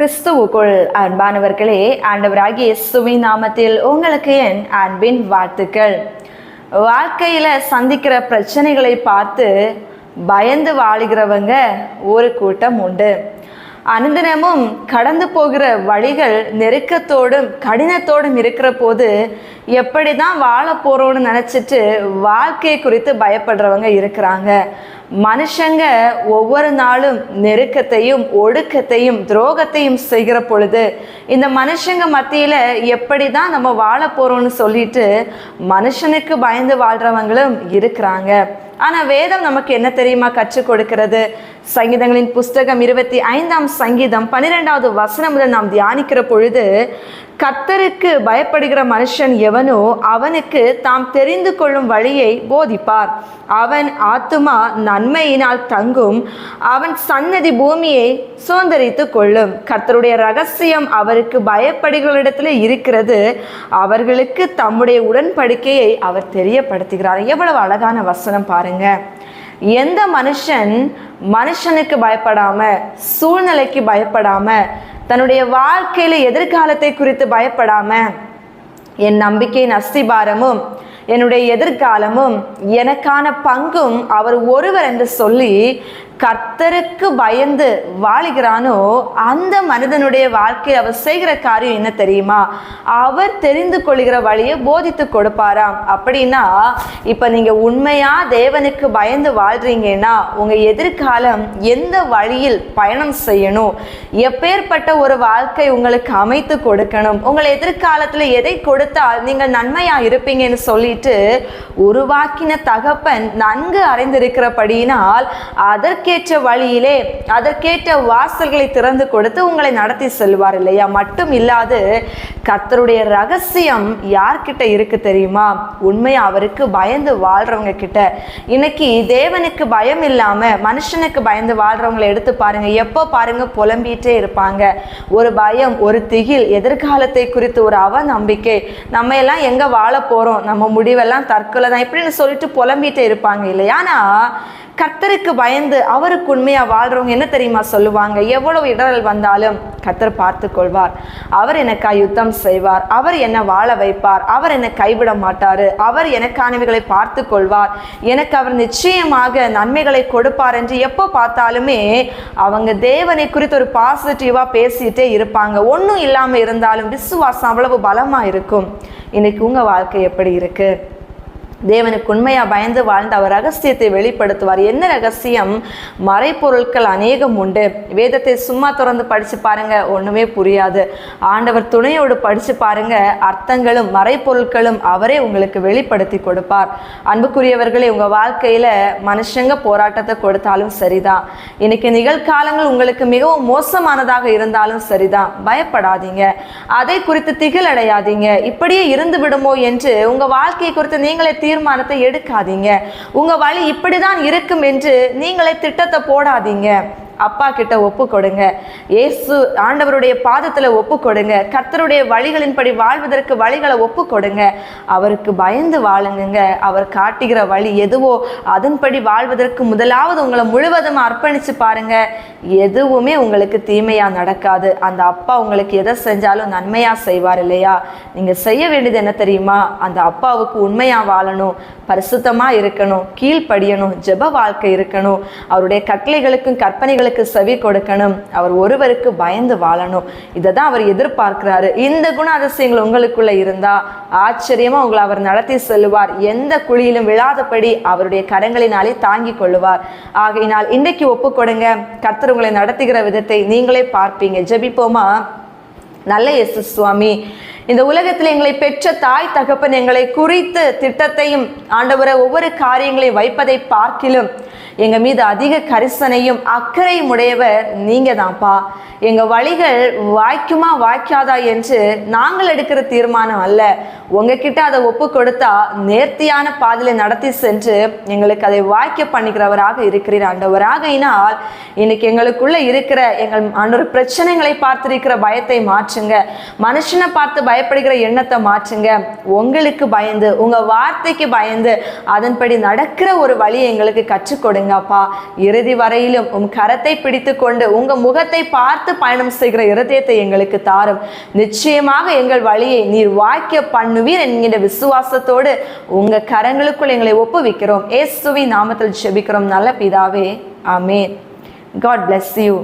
கிறிஸ்துவுக்குள் அன்பானவர்களே ஆண்டவராகிய இயேசுவின் நாமத்தில் உங்களுக்கு என் அன்பின் வாழ்த்துக்கள். வாழ்க்கையில் சந்திக்கிற பிரச்சனைகளை பார்த்து பயந்து வாழுகிறவங்க ஒரு கூட்டம் உண்டு. அனுதினமும் கடந்து போகிற வழிகள் நெருக்கத்தோடும் கடினத்தோடும் இருக்கிற போது எப்படி தான் வாழ போகிறோன்னு நினச்சிட்டு வாழ்க்கை குறித்து பயப்படுறவங்க இருக்கிறாங்க. மனுஷங்க ஒவ்வொரு நாளும் நெருக்கத்தையும் ஒடுக்கத்தையும் துரோகத்தையும் செய்கிற பொழுது இந்த மனுஷங்க மத்தியில் எப்படி தான் நம்ம வாழ போகிறோம்னு சொல்லிட்டு மனுஷனுக்கு பயந்து வாழ்கிறவங்களும் இருக்கிறாங்க. ஆனால் வேதம் நமக்கு என்ன தெரியுமா கற்றுக் கொடுக்கிறது? சங்கீதங்களின் புஸ்தகம் இருபத்தி ஐந்தாம் சங்கீதம் பன்னிரெண்டாவது வசனம் முதல் நாம் தியானிக்கிற பொழுது கத்தருக்கு பயப்படுகிற மனுஷன் எவனோ அவனுக்கு தாம் தெரிந்து கொள்ளும் வழியை போதிப்பார். அவன் ஆத்துமா நன்மையினால் தங்கும் அவன் சன்னதி பூமியை சுதந்திரித்து கொள்ளும். கர்த்தருடைய ரகசியம் அவருக்கு பயப்படுகளிடத்தில் இருக்கிறது. அவர்களுக்கு தம்முடைய உடன்படிக்கையை அவர் தெரியப்படுத்துகிறார். எவ்வளவு அழகான வசனம் பாருங்கள் எந்த மனுஷன் மனுஷனுக்கு பயப்படாம சூழ்நிலைக்கு பயப்படாம தன்னுடைய வாழ்க்கையில எதிர்காலத்தை குறித்து பயப்படாம என் நம்பிக்கையின் அஸ்திபாரமும் என்னுடைய எதிர்காலமும் எனக்கான பங்கும் அவர் ஒருவர் என்று சொல்லி கர்த்தருக்கு பயந்து வாழுகிறானோ அந்த மனிதனுடைய வாழ்க்கையில் அவர் செய்கிற காரியம் என்ன தெரியுமா? அவர் தெரிந்து கொள்கிற வழியை போதித்து கொடுப்பாராம். அப்படின்னா இப்போ நீங்கள் உண்மையா தேவனுக்கு பயந்து வாழ்றீங்கன்னா உங்கள் எதிர்காலம் எந்த வழியில் பயணம் செய்யணும்? எப்பேற்பட்ட ஒரு வாழ்க்கை உங்களுக்கு அமைத்து கொடுக்கணும்? உங்கள் எதிர்காலத்தில் எதை கொடுத்தால் நீங்கள் நன்மையாக இருப்பீங்கன்னு சொல்லிட்டு உருவாக்கின தகப்பன் நன்கு அறிந்திருக்கிறபடியினால் அதற்கேற்ற வழியிலே அதற்கேற்ற வாசல்களை திறந்து கொடுத்து உங்களை நடத்தி செல்வார் இல்லையா? மட்டும் இல்லாது கர்த்தருடைய ரகசியம் யார்கிட்ட இருக்கு தெரியுமா? உண்மையா அவருக்கு பயந்து வாழ்றவங்க கிட்ட. இன்னைக்கு தேவனுக்கு பயம் இல்லாம மனுஷனுக்கு பயந்து வாழ்றவங்களை எடுத்து பாருங்க. எப்போ பாருங்க புலம்பிட்டே இருப்பாங்க. ஒரு பயம் ஒரு திகில் எதிர்காலத்தை குறித்து ஒரு அவ நம்பிக்கை நம்ம எல்லாம் எங்க வாழ போறோம்? நம்ம முடிவெல்லாம் தற்கொலை தான் இப்படின்னு சொல்லிட்டு புலம்பிட்டே இருப்பாங்க இல்லையா? ஆனா கத்தருக்கு பயந்து அவருக்கு உண்மையாக வாழ்கிறவங்க என்ன தெரியுமா சொல்லுவாங்க? எவ்வளவு இடரல் வந்தாலும் கத்தர் பார்த்து கொள்வார். அவர் எனக்கா யுத்தம் செய்வார். அவர் என்னை வாழ வைப்பார். அவர் என்னை கைவிட மாட்டார். அவர் எனக்கானவைகளை பார்த்து கொள்வார். எனக்கு அவர் நிச்சயமாக நன்மைகளை கொடுப்பார் என்று எப்போ பார்த்தாலுமே அவங்க தேவனை குறித்து ஒரு பாசிட்டிவாக பேசிட்டே இருப்பாங்க. ஒன்றும் இல்லாமல் இருந்தாலும் விசுவாசம் அவ்வளவு பலமாக இருக்கும். இன்னைக்கு உங்கள் வாழ்க்கை எப்படி இருக்குது தேவனுக்கு உண்மையாக பயந்து வாழ்ந்து அவர் ரகசியத்தை வெளிப்படுத்துவார். என்ன ரகசியம்? மறைப்பொருட்கள் அநேகம் உண்டு. வேதத்தை சும்மா திறந்து படித்து பாருங்க ஒன்றுமே புரியாது. ஆண்டவர் துணையோடு படித்து பாருங்க அர்த்தங்களும் மறைப்பொருட்களும் அவரே உங்களுக்கு வெளிப்படுத்தி கொடுப்பார். அன்புக்குரியவர்களே உங்கள் வாழ்க்கையில் மனுஷங்க போராட்டத்தை கொடுத்தாலும் சரிதான். இன்னைக்கு நிகழ்காலங்கள் உங்களுக்கு மிகவும் மோசமானதாக இருந்தாலும் சரிதான். பயப்படாதீங்க. அதை குறித்து திகழடையாதீங்க இப்படியே இருந்து விடுமோ என்று உங்கள் வாழ்க்கையை குறித்து நீங்களே தீர்மானத்தை எடுக்காதீங்க. உங்க வழி இப்படி தான் இருக்கும் என்று நீங்களே திட்டத்தை போடாதீங்க. அப்பா கிட்ட ஒப்பு கொடுங்க. இயேசு ஆண்டவருடைய பாதத்தில் ஒப்பு கொடுங்க. கர்த்தருடைய வழிகளின்படி வாழ்வதற்கு வழிகளை ஒப்பு கொடுங்க. அவருக்கு பயந்து வாழுங்க அவர் காட்டுகிற வழி எதுவோ அதன்படி வாழ்வதற்கு முதலாவது உங்களை முழுவதும் அர்ப்பணித்து பாருங்க. எதுவுமே உங்களுக்கு தீமையாக நடக்காது. அந்த அப்பா உங்களுக்கு எதை செஞ்சாலும் நன்மையாக செய்வார் இல்லையா? நீங்கள் செய்ய வேண்டியது என்ன தெரியுமா? அந்த அப்பாவுக்கு உண்மையாக வாழணும். பரிசுத்தமாக இருக்கணும். கீழ்ப்படியணும். ஜெப வாழ்க்கை இருக்கணும். அவருடைய கட்டளைகளுக்கும் கற்பனைகளுக்கும் செவி கொடுக்கணும். அவர் ஒருவருக்கு பயந்து வாழணும். இதை தான் அவர் எதிர்பார்க்கிறாரு. இந்த குண அதிசயங்கள் உங்களுக்குள்ள இருந்தா ஆச்சரியமா உங்களை அவர் நடத்தி செல்லுவார். எந்த குழியிலும் விழாதபடி அவருடைய கரங்களினாலே தாங்கி கொள்ளுவார். ஆகையினால் இன்றைக்கு ஒப்பு கொடுங்க கர்த்தர் உங்களை நடத்துகிற விதத்தை நீங்களே பார்ப்பீங்க. ஜெபிப்போமா? நல்ல எஸ் சுவாமி. இந்த உலகத்தில் எங்களை பெற்ற தாய் தகப்பன் எங்களை குறித்து திட்டத்தையும் ஆண்டவரை ஒவ்வொரு காரியங்களையும் வைப்பதை பார்க்கிலும் எங்கள் மீது அதிக கரிசனையும் அக்கறையும் உடையவர் நீங்கள் தான்ப்பா எங்கள் வழிகள் வாய்க்குமா வாய்க்காதா என்று நாங்கள் எடுக்கிற தீர்மானம் அல்ல. உங்ககிட்ட அதை ஒப்பு கொடுத்தா நேர்த்தியான பாதையில நடத்தி சென்று எங்களுக்கு அதை வாய்க்க பண்ணிக்கிறவராக இருக்கிறீர் ஆண்டவராகையினால் இன்னைக்கு எங்களுக்குள்ள இருக்கிற எங்கள் ஆண்டோர் பிரச்சனைகளை பார்த்திருக்கிற பயத்தை மாற்றுங்க. மனுஷனை பார்த்து பயப்படுகிற எண்ணத்தை மாற்றுங்க. உங்களுக்கு பயந்து உங்க வார்த்தைக்கு பயந்து அதன்படி நடக்கிற ஒரு வழியை எங்களுக்கு கற்றுக் கொடுங்கப்பா. இறுதி வரையிலும் உம் கரத்தை பிடித்து கொண்டு உங்க முகத்தை பார்த்து பயணம் செய்கிற இருதயத்தை எங்களுக்கு தாரும். நிச்சயமாக எங்கள் வழியை நீர் வாக்கிய பண்ணுவீர் என்கிற விசுவாசத்தோடு உங்க கரங்களுக்குள் எங்களை ஒப்புவிக்கிறோம். ஏசுவி நாமத்தில் ஜெபிக்கிறோம். நல்ல பிதாவே ஆமென். God bless you